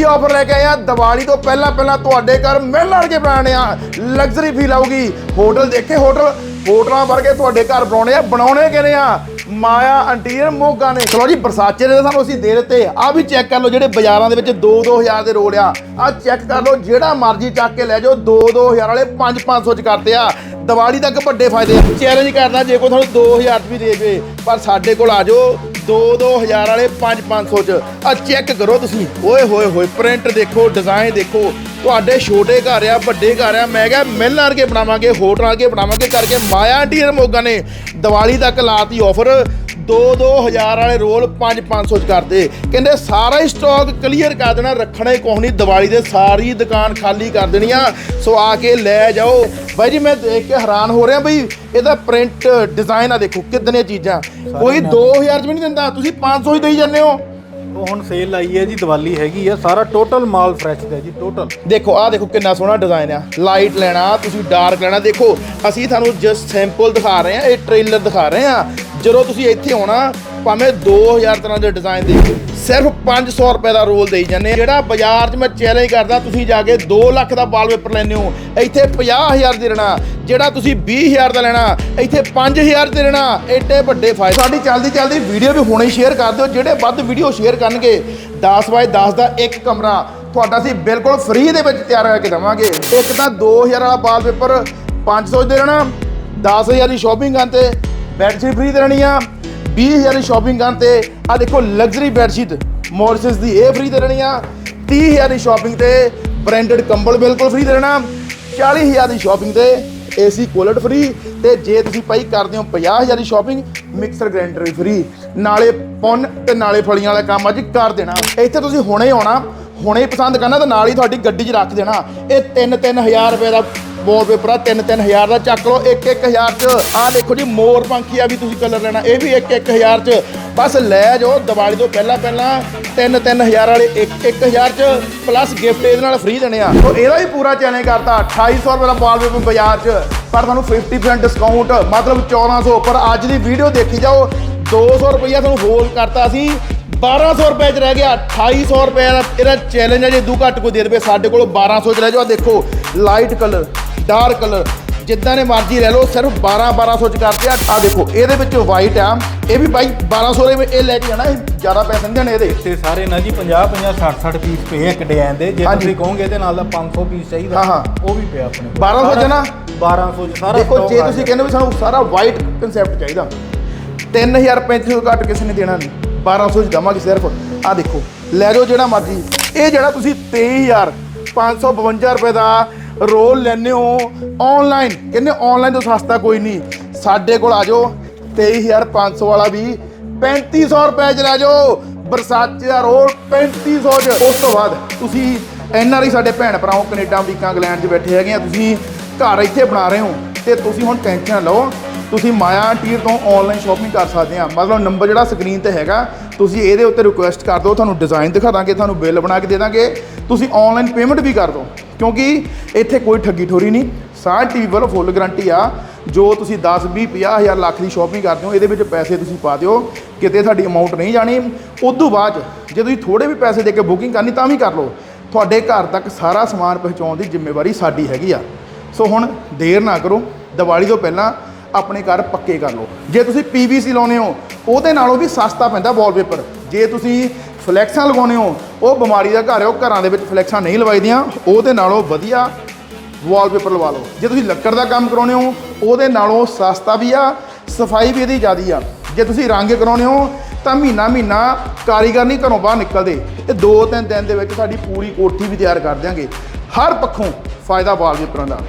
Heavy offer ਲੈ ਕੇ ਆਏ ਆ। ਦੀਵਾਲੀ ਤੋਂ ਪਹਿਲਾਂ ਪਹਿਲਾਂ ਤੁਹਾਡੇ ਘਰ ਮਿਲਣ ਕੇ ਬਣਾਣੇ ਆ। ਲਗਜ਼ਰੀ ਫੀਲ ਆਊਗੀ। ਹੋਟਲ ਦੇਖੇ ਹੋਟਲ, ਹੋਟਲਾਂ ਵਰਗੇ ਤੁਹਾਡੇ ਘਰ ਬਣਾਉਣੇ ਆ। ਬਣਾਉਣੇ ਕਿਨੇ ਆ? ਮਾਇਆ ਅੰਟੀਰੀਅਰ ਮੋਗਾ ਨੇ। ਚਲੋ ਜੀ ਬਰਸਾਚੇ ਦੇ ਸਾਨੂੰ ਅਸੀਂ ਦੇ ਦਿੱਤੇ। ਆ ਵੀ ਚੈੱਕ ਕਰ ਲਓ ਜਿਹੜੇ ਬਾਜ਼ਾਰਾਂ ਦੇ ਵਿੱਚ 2-2000 ਦੇ ਰੋਲ ਆ। ਆ ਚੈੱਕ ਕਰ ਲਓ, ਜਿਹੜਾ ਮਰਜ਼ੀ ਚੱਕ ਕੇ ਲੈ ਜਾਓ 2-2000 ਵਾਲੇ 5-500 ਚ ਕਰਦੇ ਆ। ਦੀਵਾਲੀ ਤੱਕ ਵੱਡੇ ਫਾਇਦੇ ਆ। ਚੈਲੰਜ ਕਰਦਾ, ਜੇ ਕੋਈ ਤੁਹਾਨੂੰ 2000 ਚ ਵੀ ਦੇ ਦੇ ਪਰ ਸਾਡੇ ਕੋਲ ਆ ਜਾਓ। 2-2000 ਵਾਲੇ 5-500 ਚ। ਆ ਚੈੱਕ ਕਰੋ ਤੁਸੀਂ। ਓਏ ਹੋਏ ਹੋਏ ਪ੍ਰਿੰਟ ਦੇਖੋ ਡਿਜ਼ਾਈਨ ਦੇਖੋ। ਤੁਹਾਡੇ ਛੋਟੇ ਘਰ ਆ, ਵੱਡੇ ਘਰ ਆ, ਮੈਂ ਕਿਹਾ ਮਿਲਣ ਵਰਗੇ ਬਣਾਵਾਂਗੇ ਹੋਟਲ ਵਰਗੇ ਬਣਾਵਾਂਗੇ, ਕਰਕੇ ਮਾਇਆ ਇੰਟੀਰੀਅਰ ਮੋਗਾ ਨੇ ਦੀਵਾਲੀ ਤੱਕ ਲਾਤੀ ਆਫਰ 2-2000 ਵਾਲੇ ਰੋਲ 5-500 ਚ ਕਰਦੇ। ਕਹਿੰਦੇ ਸਾਰਾ ਹੀ ਸਟਾਕ ਕਲੀਅਰ ਕਰ ਦੇਣਾ, ਰੱਖਣਾ ਹੀ ਕੁਛ ਨਹੀਂ ਦੀਵਾਲੀ ਦੇ ਸਾਰੀ ਦੁਕਾਨ ਖਾਲੀ ਕਰ ਦੇਣੀ ਆ। ਸੋ ਆ ਕੇ ਲੈ ਜਾਓ। ਬਾਈ ਜੀ ਮੈਂ ਦੇਖ ਕੇ ਹੈਰਾਨ ਹੋ ਰਿਹਾ ਬਈ ਇਹਦਾ ਪ੍ਰਿੰਟ ਡਿਜ਼ਾਈਨ ਆ ਦੇਖੋ ਕਿੰਨੇ ਚੀਜ਼ਾਂ। ਕੋਈ 2000 ਚ ਵੀ ਨਹੀਂ ਦਿੰਦਾ ਤੁਸੀਂ 500 ਹੀ ਦੇਈ ਜਾਂਦੇ ਹੋ। ਉਹ ਹੁਣ ਸੇਲ ਆਈ ਹੈ ਜੀ ਦੀਵਾਲੀ ਹੈਗੀ ਆ ਸਾਰਾ ਟੋਟਲ ਮਾਲ ਫਰੈਸ਼ ਦਾ ਜੀ ਟੋਟਲ ਦੇਖੋ ਆਹ ਦੇਖੋ ਕਿੰਨਾ ਸੋਹਣਾ ਡਿਜ਼ਾਈਨ ਆ। ਲਾਈਟ ਲੈਣਾ ਤੁਸੀਂ ਡਾਰਕ ਲੈਣਾ ਦੇਖੋ ਅਸੀਂ ਤੁਹਾਨੂੰ ਜਸਟ ਸੈਂਪਲ ਦਿਖਾ ਰਹੇ ਆ ਇਹ ਟ੍ਰੇਲਰ ਦਿਖਾ ਰਹੇ ਆ ਜਦੋਂ ਤੁਸੀਂ ਇੱਥੇ ਆਉਣਾ ਭਾਵੇਂ 2000 ਤਰ੍ਹਾਂ ਦੇ ਡਿਜ਼ਾਈਨ ਦੇ, ਸਿਰਫ 500 ਰੁਪਏ ਦਾ ਰੋਲ ਦੇਈ ਜਾਂਦੇ ਜਿਹੜਾ ਬਾਜ਼ਾਰ 'ਚ ਮੈਂ ਚੈਲੰਜ ਕਰਦਾ, ਤੁਸੀਂ ਜਾ ਕੇ 2 ਲੱਖ ਦਾ ਵਾਲਪੇਪਰ ਲੈਣੇ ਹੋ, ਇੱਥੇ 50000 ਦੇ ਲੈਣਾ, ਜਿਹੜਾ ਤੁਸੀਂ 20000 ਦਾ ਲੈਣਾ, ਇੱਥੇ 5000 ਦੇ ਲੈਣਾ ਏਡੇ ਵੱਡੇ ਫਾਇਦੇ। ਸਾਡੀ ਚੱਲਦੀ ਚੱਲਦੀ ਵੀਡੀਓ ਵੀ ਹੁਣੇ ਸ਼ੇਅਰ ਕਰ ਦਿਓ, ਜਿਹੜੇ ਵੱਧ ਵੀਡੀਓ ਸ਼ੇਅਰ ਕਰਨਗੇ 10 ਬਾਏ 10 ਦਾ ਇੱਕ ਕਮਰਾ, ਤੁਹਾਡਾ ਅਸੀਂ ਬਿਲਕੁਲ ਫ੍ਰੀ ਦੇ ਵਿੱਚ ਤਿਆਰ ਕਰਕੇ ਦੇਵਾਂਗੇ। ਇੱਕ ਤਾਂ 2000 ਵਾਲਾ ਵਾਲਪੇਪਰ 500 ਦੇ ਦੇਣਾ 10000 ਦੀ ਸ਼ਾਪਿੰਗ ਕਰਨ ਤੇ ਬੈਡਸ਼ੀਟ ਫ੍ਰੀ ਦੇਣੀ ਆ 20000 ਦੀ ਸ਼ਾਪਿੰਗ ਕਰਨ ਤੇ ਆ ਦੇਖੋ ਲਗਜ਼ਰੀ ਬੈਡਸ਼ੀਟ ਮੋਰਿਸਸ ਦੀ ਇਹ ਫ੍ਰੀ ਰਹਿਣੀ ਆ। 30000 ਦੀ ਸ਼ਾਪਿੰਗ ਤੇ ਬ੍ਰਾਂਡਡ ਕੰਬਲ ਬਿਲਕੁਲ ਫ੍ਰੀ ਦੇਣਾ। 40000 ਦੀ ਸ਼ਾਪਿੰਗ ਤੇ ਏਸੀ ਕੋਲਡ ਫ੍ਰੀ ਤੇ ਜੇ ਤੁਸੀਂ ਭਾਈ ਕਰਦੇ ਹੋ 50000 ਦੀ ਸ਼ਾਪਿੰਗ ਮਿਕਸਰ ਗ੍ਰਾਈਂਡਰ ਵੀ ਫ੍ਰੀ ਨਾਲੇ ਪੁੰਨ ਤੇ ਨਾਲੇ ਫਲੀਆਂ ਵਾਲਾ ਕੰਮ ਅੱਜ ਕਰ ਦੇਣਾ। ਇੱਥੇ ਤੁਸੀਂ ਹੁਣੇ ਆਉਣਾ। ਹੁਣੇ ਪਸੰਦ ਕਰਨਾ ਤਾਂ ਨਾਲ ਹੀ ਤੁਹਾਡੀ ਗੱਡੀ 'ਚ ਰੱਖ ਦੇਣਾ। ਇਹ 3-3000 ਰੁਪਏ ਦਾ ਵਾਲਪੇਪਰ ਆ 3-3000 ਦਾ ਚੱਕ ਲਓ 1-1000 ਚ। ਆਹ ਦੇਖੋ ਜੀ, ਮੋਰ ਪੰਖੀ ਆ ਵੀ ਤੁਸੀਂ ਕਲਰ ਲੈਣਾ, ਇਹ ਵੀ 1-1000 ਚ। ਬਸ ਲੈ ਜਾਓ, ਦੀਵਾਲੀ ਤੋਂ ਪਹਿਲਾਂ ਪਹਿਲਾਂ 3-3000 ਵਾਲੇ 1-1000 ਚ ਪਲੱਸ ਗਿਫਟ ਇਹਦੇ ਨਾਲ ਫ੍ਰੀ ਦੇਣੇ ਆ। ਸੋ ਇਹਦਾ ਵੀ ਪੂਰਾ ਚੈਲੰਜ ਕਰਤਾ 2800 ਰੁਪਏ ਦਾ ਵਾਲਪੇਪਰ ਬਾਜ਼ਾਰ ਚ। ਪਰ ਤੁਹਾਨੂੰ 50% ਡਿਸਕਾਊਂਟ ਮਤਲਬ 1400 ਪਰ ਅੱਜ ਦੀ ਵੀਡੀਓ ਦੇਖੀ ਜਾਓ 200 ਰੁਪਈਆ ਤੁਹਾਨੂੰ ਹੋਲ ਕਰਤਾ ਸੀ 1200 ਰੁਪਏ ਚ ਰਹਿ ਗਿਆ 2800 ਰੁਪਏ ਦਾ ਇਹਦਾ ਚੈਲੰਜ ਹੈ ਜੇ ਦੂ ਘੱਟ ਕੋਈ ਦੇ ਦੇਵੇ ਸਾਡੇ ਕੋਲ 1200 ਚ ਰਹਿ ਜਾਓ। ਦੇਖੋ ਲਾਈਟ ਕਲਰ ਡਾਰਕ ਕਲਰ ਜਿੱਦਾਂ ਨੇ ਮਰਜ਼ੀ ਲੈ ਲਓ ਸਿਰਫ 12 1200 ਚ ਕਰਦੇ ਆ। ਆ ਦੇਖੋ ਇਹਦੇ ਵਿੱਚ ਵਾਈਟ ਆ। ਇਹ ਵੀ ਬਾਈ 1200 ਦੇ ਵਿੱਚ ਇਹ ਲੈ ਕੇ ਜਾਣਾ ਜ਼ਿਆਦਾ ਪੈਸੇ ਨਹੀਂ ਦੇਣੇ ਇਹਦੇ। ਤੇ ਸਾਰੇ ਨਾ ਜੀ 50 50 60 60 ਪੀਸ ਪਏ ਇੱਕ ਡਿਜ਼ਾਈਨ ਦੇ। ਜੇ। ਤੁਸੀਂ ਕਹੋਗੇ ਇਹਦੇ ਨਾਲ ਦਾ 500 ਪੀਸ ਚਾਹੀਦਾ। ਹਾਂ। ਉਹ ਵੀ ਪਿਆ ਆਪਣੇ ਕੋਲ। 1200 ਚ ਨਾ? 1200 ਚ ਸਾਰਾ ਦੇਖੋ ਜੇ ਤੁਸੀਂ। ਕਹਿੰਦੇ ਵੀ ਸਾਨੂੰ ਸਾਰਾ ਵਾਈਟ ਕਨਸੈਪਟ ਚਾਹੀਦਾ। 3500 ਤੋਂ ਘੱਟ ਕਿਸੇ ਨੇ ਦੇਣਾ ਨਹੀਂ। 1200 ਚ ਦਵਾਂਗੇ ਸਿਰਫ। ਆ ਦੇਖੋ, ਲੈ ਜਾਓ ਜਿਹੜਾ ਮਰਜ਼ੀ। ਇਹ ਜਿਹੜਾ ਤੁਸੀਂ 23552 ਰੁਪਏ ਦਾ ਰੋਲ ਲੈਨੇ ਹੋ ਆਨਲਾਈਨ ਕਹਿੰਦੇ ਆਨਲਾਈਨ ਤੋਂ ਸਸਤਾ ਕੋਈ ਨਹੀਂ। ਸਾਡੇ ਕੋਲ ਆ ਜਾਓ 23500 ਵਾਲਾ ਵੀ 3500 ਰੁਪਏ ਚ ਲੈ ਜਾਓ। ਬਰਸਾਚੇ ਦਾ ਰੋਲ 3500 ਚ। ਉਸ ਤੋਂ ਬਾਅਦ ਤੁਸੀਂ ਐਨਆਰਆਈ ਸਾਡੇ ਭੈਣ ਭਰਾਓ ਕੈਨੇਡਾ, ਅਮਰੀਕਾ, ਇੰਗਲੈਂਡ 'ਚ ਬੈਠੇ ਹੈਗੇ ਆ। ਤੁਸੀਂ ਘਰ ਇੱਥੇ ਬਣਾ ਰਹੇ ਹੋ ਤੇ ਤੁਸੀਂ ਹੁਣ ਟੈਨਸ਼ਨ ਲਓ। ਤੁਸੀਂ ਮਾਇਆ ਟੀਰ ਤੋਂ ਆਨਲਾਈਨ ਸ਼ਾਪਿੰਗ ਕਰ ਸਕਦੇ ਆ। ਮਤਲਬ ਨੰਬਰ ਜਿਹੜਾ ਸਕਰੀਨ ਤੇ ਹੈਗਾ, ਤੁਸੀਂ ਇਹਦੇ ਉੱਤੇ ਰਿਕੁਐਸਟ ਕਰ ਦਿਓ, ਤੁਹਾਨੂੰ ਡਿਜ਼ਾਈਨ ਦਿਖਾ ਦਾਂਗੇ, ਤੁਹਾਨੂੰ ਬਿੱਲ ਬਣਾ ਕੇ ਦੇ ਦਾਂਗੇ। ਤੁਸੀਂ ਆਨਲਾਈਨ ਪੇਮੈਂਟ ਵੀ ਕਰ ਦਿਓ, ਕਿਉਂਕਿ ਇੱਥੇ ਕੋਈ ਠੱਗੀ ਠੋਰੀ ਨਹੀਂ। ਸਾਰ ਟੀਵੀ ਵੱਲੋਂ ਫੁੱਲ ਗਾਰੰਟੀ ਆ, ਜੋ ਤੁਸੀਂ 10 20 50 ਹਜ਼ਾਰ ਲੱਖ ਦੀ ਸ਼ਾਪਿੰਗ ਕਰਦੇ ਹੋ, ਇਹਦੇ ਵਿੱਚ ਪੈਸੇ ਤੁਸੀਂ ਪਾ ਦਿਓ, ਕਿਤੇ ਤੁਹਾਡੀ ਅਮਾਉਂਟ ਨਹੀਂ ਜਾਣੀ। ਉਸ ਤੋਂ ਬਾਅਦ ਜੇ ਤੁਸੀਂ ਥੋੜੇ ਵੀ ਪੈਸੇ ਦੇ ਕੇ ਬੁਕਿੰਗ ਕਰਨੀ, ਤਾਂ ਵੀ ਕਰ ਲਓ। ਤੁਹਾਡੇ ਘਰ ਤੱਕ ਸਾਰਾ ਸਮਾਨ ਪਹੁੰਚਾਉਣ ਦੀ ਜ਼ਿੰਮੇਵਾਰੀ ਸਾਡੀ ਹੈਗੀ ਆ। ਸੋ ਹੁਣ ਦੇਰ ਨਾ ਕਰੋ, ਦੀਵਾਲੀ ਤੋਂ ਪਹਿਲਾਂ ਆਪਣੇ ਘਰ ਪੱਕੇ ਕਰ ਲਓ। ਜੇ ਤੁਸੀਂ ਪੀਵੀਸੀ ਲਾਉਨੇ ਹੋ, ਉਹਦੇ ਨਾਲੋਂ ਵੀ ਸਸਤਾ ਪੈਂਦਾ ਵਾਲਪੇਪਰ ਜੇ ਤੁਸੀਂ ਫਲੈਕਸਾਂ ਲਗਾਉਨੇ ਹੋ, ਉਹ ਬਿਮਾਰੀ ਦਾ ਘਰ ਹੈ, ਉਹ ਘਰਾਂ ਦੇ ਵਿੱਚ ਫਲੈਕਸਾਂ ਨਹੀਂ ਲਵਾਈਦੀਆਂ, ਉਹਦੇ ਨਾਲੋਂ ਵਧੀਆ ਵਾਲਪੇਪਰ ਲਵਾ ਲਓ। ਜੇ ਤੁਸੀਂ ਲੱਕੜ ਦਾ ਕੰਮ ਕਰਾਉਨੇ ਹੋ, ਉਹਦੇ ਨਾਲੋਂ ਸਸਤਾ ਵੀ ਆ, ਸਫ਼ਾਈ ਵੀ ਇਹਦੀ ਜ਼ਿਆਦੀ ਆ। ਜੇ ਤੁਸੀਂ ਰੰਗ ਕਰਾਉਨੇ ਹੋ, ਤਾਂ ਮਹੀਨਾ ਮਹੀਨਾ ਕਾਰੀਗਰ ਨਹੀਂ ਘਰੋਂ ਬਾਹਰ ਨਿਕਲਦੇ। ਇਹ ਦੋ ਤਿੰਨ ਦਿਨ ਦੇ ਵਿੱਚ ਸਾਡੀ ਪੂਰੀ ਕੋਠੀ ਵੀ ਤਿਆਰ ਕਰ ਦਿਆਂਗੇ। ਹਰ ਪੱਖੋਂ ਫਾਇਦਾ ਵਾਲਪੇਪਰਾਂ ਦਾ।